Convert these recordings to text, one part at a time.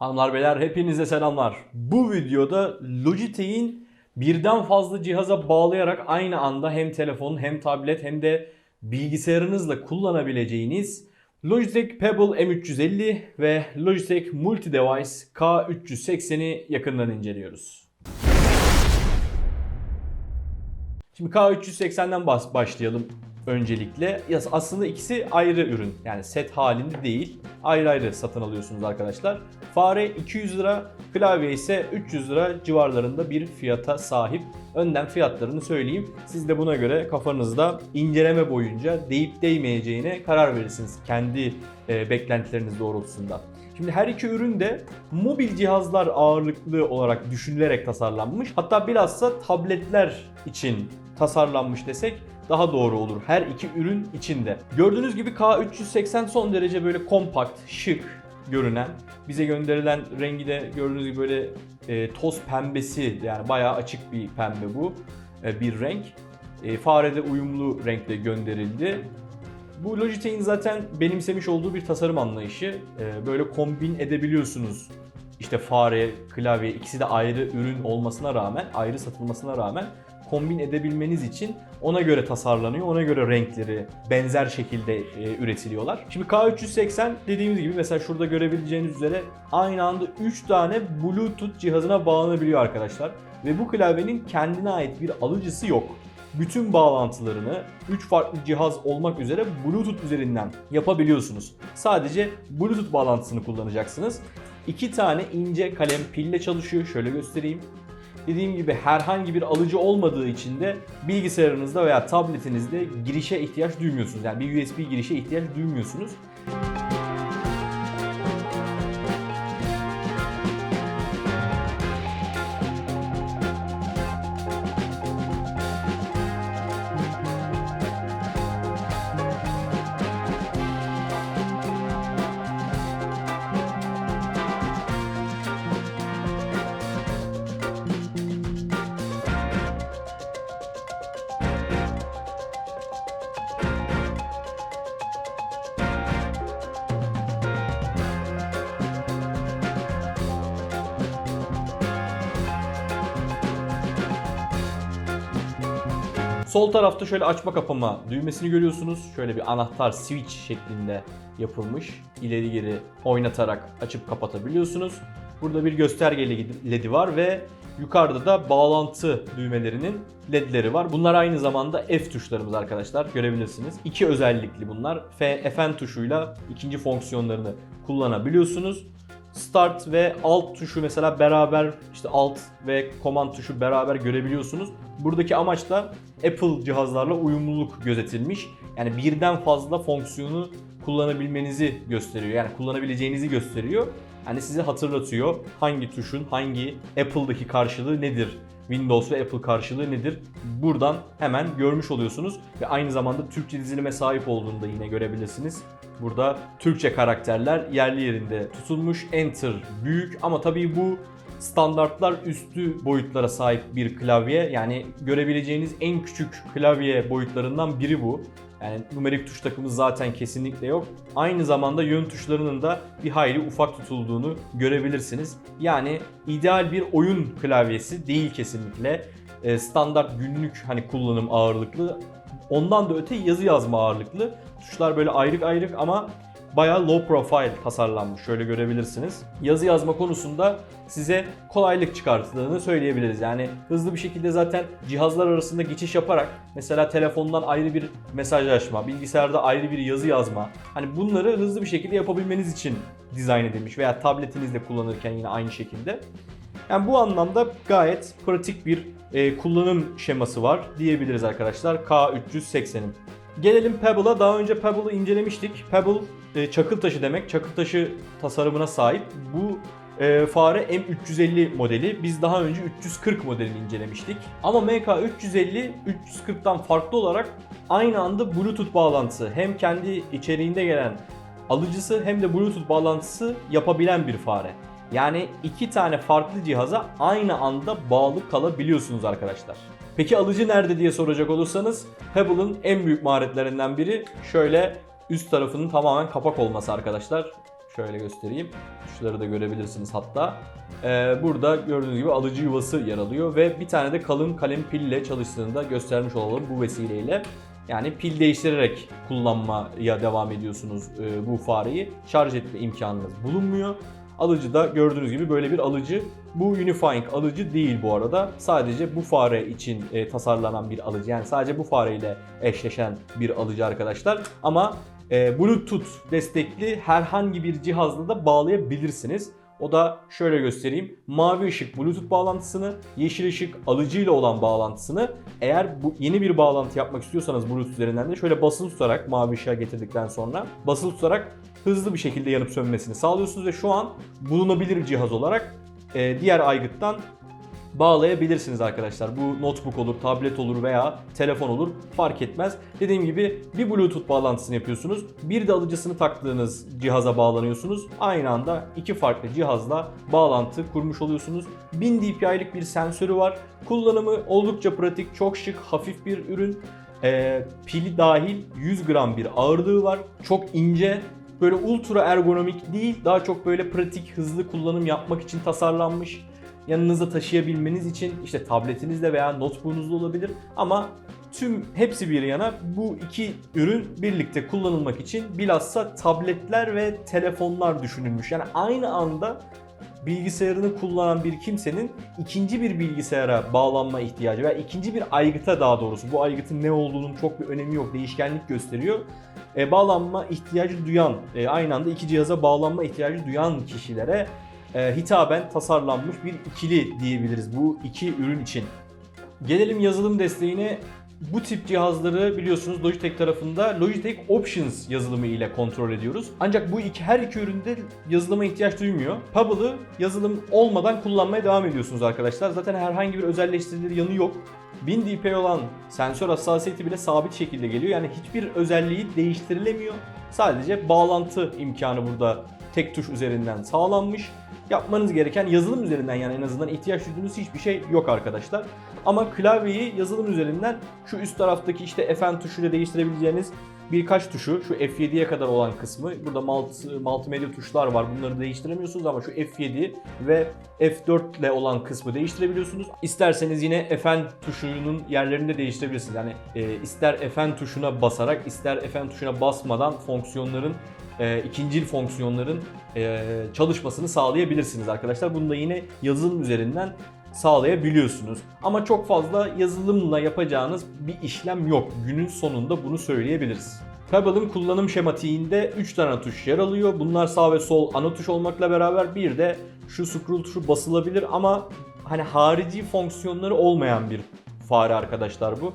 Hanımlar beyler hepinize selamlar. Bu videoda Logitech'in birden fazla cihaza bağlayarak aynı anda hem telefon hem tablet hem de bilgisayarınızla kullanabileceğiniz Logitech Pebble M350 ve Logitech Multi Device K380'i yakından inceliyoruz. Şimdi K380'den bas- başlayalım öncelikle. Aslında ikisi ayrı ürün. Yani set halinde değil. Ayrı ayrı satın alıyorsunuz arkadaşlar. Fare 200 lira, klavye ise 300 lira civarlarında bir fiyata sahip. Önden fiyatlarını söyleyeyim. Siz de buna göre kafanızda inceleme boyunca değip değmeyeceğine karar verirsiniz. Kendi e, beklentileriniz doğrultusunda. Şimdi her iki ürün de mobil cihazlar ağırlıklı olarak düşünülerek tasarlanmış. Hatta bilhassa tabletler için tasarlanmış desek daha doğru olur. Her iki ürün içinde. Gördüğünüz gibi K380 son derece böyle kompakt, şık görünen. Bize gönderilen rengi de gördüğünüz gibi böyle e, toz pembesi yani bayağı açık bir pembe bu e, bir renk. E, farede uyumlu renkle gönderildi. Bu Logitech'in zaten benimsemiş olduğu bir tasarım anlayışı. Ee, böyle kombin edebiliyorsunuz. İşte fare, klavye ikisi de ayrı ürün olmasına rağmen, ayrı satılmasına rağmen kombin edebilmeniz için ona göre tasarlanıyor. Ona göre renkleri benzer şekilde e, üretiliyorlar. Şimdi K380 dediğimiz gibi mesela şurada görebileceğiniz üzere aynı anda 3 tane Bluetooth cihazına bağlanabiliyor arkadaşlar. Ve bu klavyenin kendine ait bir alıcısı yok bütün bağlantılarını 3 farklı cihaz olmak üzere Bluetooth üzerinden yapabiliyorsunuz. Sadece Bluetooth bağlantısını kullanacaksınız. 2 tane ince kalem pille çalışıyor. Şöyle göstereyim. Dediğim gibi herhangi bir alıcı olmadığı için de bilgisayarınızda veya tabletinizde girişe ihtiyaç duymuyorsunuz. Yani bir USB girişe ihtiyaç duymuyorsunuz. Sol tarafta şöyle açma kapama düğmesini görüyorsunuz. Şöyle bir anahtar switch şeklinde yapılmış. İleri geri oynatarak açıp kapatabiliyorsunuz. Burada bir gösterge ledi var ve yukarıda da bağlantı düğmelerinin ledleri var. Bunlar aynı zamanda F tuşlarımız arkadaşlar görebilirsiniz. İki özellikli bunlar. F, Fn tuşuyla ikinci fonksiyonlarını kullanabiliyorsunuz. Start ve Alt tuşu mesela beraber işte Alt ve Command tuşu beraber görebiliyorsunuz. Buradaki amaç da Apple cihazlarla uyumluluk gözetilmiş. Yani birden fazla fonksiyonu kullanabilmenizi gösteriyor. Yani kullanabileceğinizi gösteriyor. Yani size hatırlatıyor hangi tuşun hangi Apple'daki karşılığı nedir? Windows ve Apple karşılığı nedir? Buradan hemen görmüş oluyorsunuz ve aynı zamanda Türkçe dizilime sahip olduğunu da yine görebilirsiniz. Burada Türkçe karakterler yerli yerinde tutulmuş. Enter büyük ama tabii bu standartlar üstü boyutlara sahip bir klavye. Yani görebileceğiniz en küçük klavye boyutlarından biri bu. Yani numerik tuş takımı zaten kesinlikle yok. Aynı zamanda yön tuşlarının da bir hayli ufak tutulduğunu görebilirsiniz. Yani ideal bir oyun klavyesi değil kesinlikle. Ee, Standart günlük hani kullanım ağırlıklı. Ondan da öte yazı yazma ağırlıklı. Tuşlar böyle ayrık ayrık ama bayağı low profile tasarlanmış. Şöyle görebilirsiniz. Yazı yazma konusunda size kolaylık çıkarttığını söyleyebiliriz. Yani hızlı bir şekilde zaten cihazlar arasında geçiş yaparak mesela telefondan ayrı bir mesajlaşma, bilgisayarda ayrı bir yazı yazma. Hani bunları hızlı bir şekilde yapabilmeniz için dizayn edilmiş veya tabletinizde kullanırken yine aynı şekilde. Yani bu anlamda gayet pratik bir e, kullanım şeması var diyebiliriz arkadaşlar K380'in. Gelelim Pebble'a. Daha önce Pebble'ı incelemiştik. Pebble e, çakıl taşı demek. Çakıl taşı tasarımına sahip. Bu e, fare M350 modeli. Biz daha önce 340 modelini incelemiştik. Ama MK350 340'tan farklı olarak aynı anda Bluetooth bağlantısı hem kendi içeriğinde gelen alıcısı hem de Bluetooth bağlantısı yapabilen bir fare. Yani iki tane farklı cihaza aynı anda bağlı kalabiliyorsunuz arkadaşlar. Peki alıcı nerede diye soracak olursanız Pebble'ın en büyük maharetlerinden biri şöyle üst tarafının tamamen kapak olması arkadaşlar. Şöyle göstereyim. Tuşları da görebilirsiniz hatta. Ee, burada gördüğünüz gibi alıcı yuvası yer alıyor ve bir tane de kalın kalem pille çalıştığını da göstermiş olalım bu vesileyle. Yani pil değiştirerek kullanmaya devam ediyorsunuz e, bu fareyi. Şarj etme imkanınız bulunmuyor. Alıcı da gördüğünüz gibi böyle bir alıcı. Bu Unifying alıcı değil bu arada. Sadece bu fare için e, tasarlanan bir alıcı. Yani sadece bu fareyle eşleşen bir alıcı arkadaşlar. Ama e, Bluetooth destekli herhangi bir cihazla da bağlayabilirsiniz. O da şöyle göstereyim. Mavi ışık Bluetooth bağlantısını, yeşil ışık alıcıyla olan bağlantısını eğer bu yeni bir bağlantı yapmak istiyorsanız Bluetooth üzerinden de şöyle basılı tutarak mavi ışığa getirdikten sonra basılı tutarak hızlı bir şekilde yanıp sönmesini sağlıyorsunuz ve şu an bulunabilir cihaz olarak e, diğer aygıttan bağlayabilirsiniz arkadaşlar. Bu notebook olur, tablet olur veya telefon olur fark etmez. Dediğim gibi bir Bluetooth bağlantısını yapıyorsunuz. Bir de alıcısını taktığınız cihaza bağlanıyorsunuz. Aynı anda iki farklı cihazla bağlantı kurmuş oluyorsunuz. 1000 dpi'lik bir sensörü var. Kullanımı oldukça pratik, çok şık, hafif bir ürün. Ee, pili dahil 100 gram bir ağırlığı var. Çok ince, böyle ultra ergonomik değil, daha çok böyle pratik, hızlı kullanım yapmak için tasarlanmış yanınıza taşıyabilmeniz için işte tabletinizde veya notebook'unuzda olabilir ama tüm hepsi bir yana bu iki ürün birlikte kullanılmak için bilhassa tabletler ve telefonlar düşünülmüş. Yani aynı anda bilgisayarını kullanan bir kimsenin ikinci bir bilgisayara bağlanma ihtiyacı veya ikinci bir aygıta daha doğrusu bu aygıtın ne olduğunun çok bir önemi yok değişkenlik gösteriyor. E, bağlanma ihtiyacı duyan e, aynı anda iki cihaza bağlanma ihtiyacı duyan kişilere hitaben tasarlanmış bir ikili diyebiliriz bu iki ürün için. Gelelim yazılım desteğine. Bu tip cihazları biliyorsunuz Logitech tarafında Logitech Options yazılımı ile kontrol ediyoruz. Ancak bu iki, her iki üründe yazılıma ihtiyaç duymuyor. Pubble'ı yazılım olmadan kullanmaya devam ediyorsunuz arkadaşlar. Zaten herhangi bir özelleştirilir yanı yok. 1000 dpi olan sensör hassasiyeti bile sabit şekilde geliyor. Yani hiçbir özelliği değiştirilemiyor. Sadece bağlantı imkanı burada tek tuş üzerinden sağlanmış. Yapmanız gereken yazılım üzerinden yani en azından ihtiyaç duyduğunuz hiçbir şey yok arkadaşlar. Ama klavyeyi yazılım üzerinden şu üst taraftaki işte Fn tuşuyla değiştirebileceğiniz birkaç tuşu şu F7'ye kadar olan kısmı burada multi, multimedya tuşlar var bunları değiştiremiyorsunuz ama şu F7 ve F4 ile olan kısmı değiştirebiliyorsunuz. İsterseniz yine Fn tuşunun yerlerini de değiştirebilirsiniz. Yani e, ister Fn tuşuna basarak ister Fn tuşuna basmadan fonksiyonların e, ikincil fonksiyonların e, çalışmasını sağlayabilirsiniz arkadaşlar. Bunu da yine yazılım üzerinden sağlayabiliyorsunuz. Ama çok fazla yazılımla yapacağınız bir işlem yok. Günün sonunda bunu söyleyebiliriz. Pebble'ın kullanım şematiğinde 3 tane tuş yer alıyor. Bunlar sağ ve sol ana tuş olmakla beraber bir de şu scroll tuşu basılabilir ama hani harici fonksiyonları olmayan bir fare arkadaşlar bu.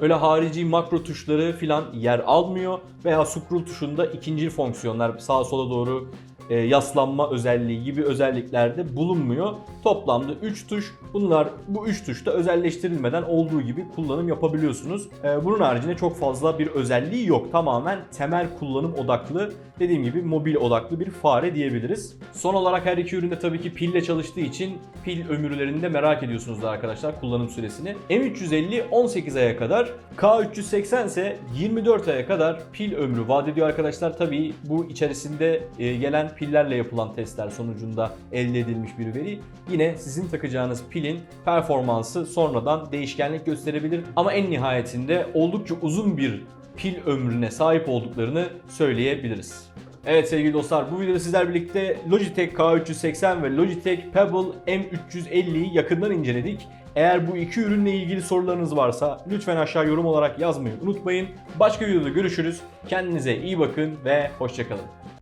Öyle harici makro tuşları filan yer almıyor veya scroll tuşunda ikinci fonksiyonlar sağa sola doğru e, yaslanma özelliği gibi özelliklerde bulunmuyor. Toplamda 3 tuş. Bunlar bu 3 tuşta özelleştirilmeden olduğu gibi kullanım yapabiliyorsunuz. E, bunun haricinde çok fazla bir özelliği yok. Tamamen temel kullanım odaklı, dediğim gibi mobil odaklı bir fare diyebiliriz. Son olarak her iki üründe tabii ki pille çalıştığı için pil ömürlerini de merak ediyorsunuz arkadaşlar kullanım süresini. M350 18 aya kadar, K380 ise 24 aya kadar pil ömrü vaat ediyor arkadaşlar. Tabii bu içerisinde e, pillerle yapılan testler sonucunda elde edilmiş bir veri. Yine sizin takacağınız pilin performansı sonradan değişkenlik gösterebilir ama en nihayetinde oldukça uzun bir pil ömrüne sahip olduklarını söyleyebiliriz. Evet sevgili dostlar bu videoda sizler birlikte Logitech K380 ve Logitech Pebble M350'yi yakından inceledik. Eğer bu iki ürünle ilgili sorularınız varsa lütfen aşağı yorum olarak yazmayı unutmayın. Başka videoda görüşürüz. Kendinize iyi bakın ve hoşçakalın.